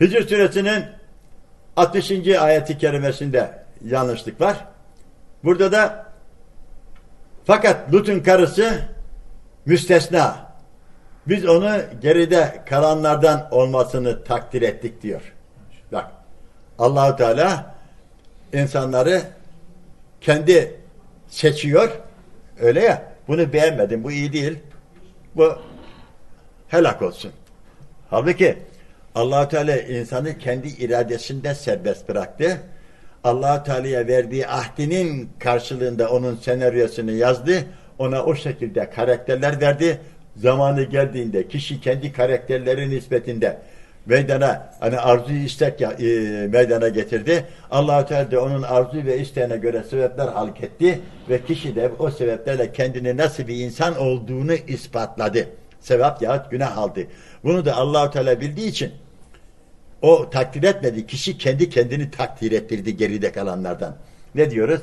Hicr suresinin 60. ayeti kerimesinde yanlışlık var. Burada da fakat Lut'un karısı müstesna. Biz onu geride kalanlardan olmasını takdir ettik diyor. Bak Allahu Teala insanları kendi seçiyor. Öyle ya. Bunu beğenmedim. Bu iyi değil. Bu helak olsun. Halbuki allah Teala insanı kendi iradesinde serbest bıraktı. allah Teala'ya verdiği ahdinin karşılığında onun senaryosunu yazdı. Ona o şekilde karakterler verdi. Zamanı geldiğinde kişi kendi karakterleri nispetinde meydana hani arzuyu istek e, meydana getirdi. allah Teala da onun arzu ve isteğine göre sebepler halk etti ve kişi de o sebeplerle kendini nasıl bir insan olduğunu ispatladı. Sevap yahut günah aldı. Bunu da allah Teala bildiği için o takdir etmedi. Kişi kendi kendini takdir ettirdi geride kalanlardan. Ne diyoruz?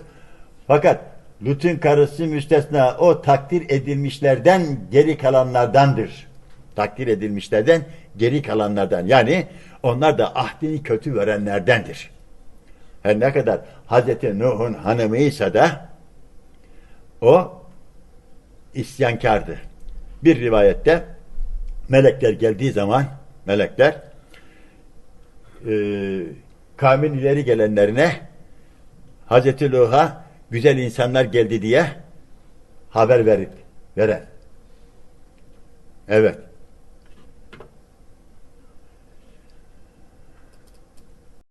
Fakat Lut'un karısı müstesna o takdir edilmişlerden geri kalanlardandır. Takdir edilmişlerden geri kalanlardan. Yani onlar da ahdini kötü verenlerdendir. Her ne kadar Hazreti Nuh'un hanımıysa da o isyankardı. Bir rivayette melekler geldiği zaman melekler e, kavmin ileri gelenlerine Hazreti Nuh'a güzel insanlar geldi diye haber verir. Veren. Evet.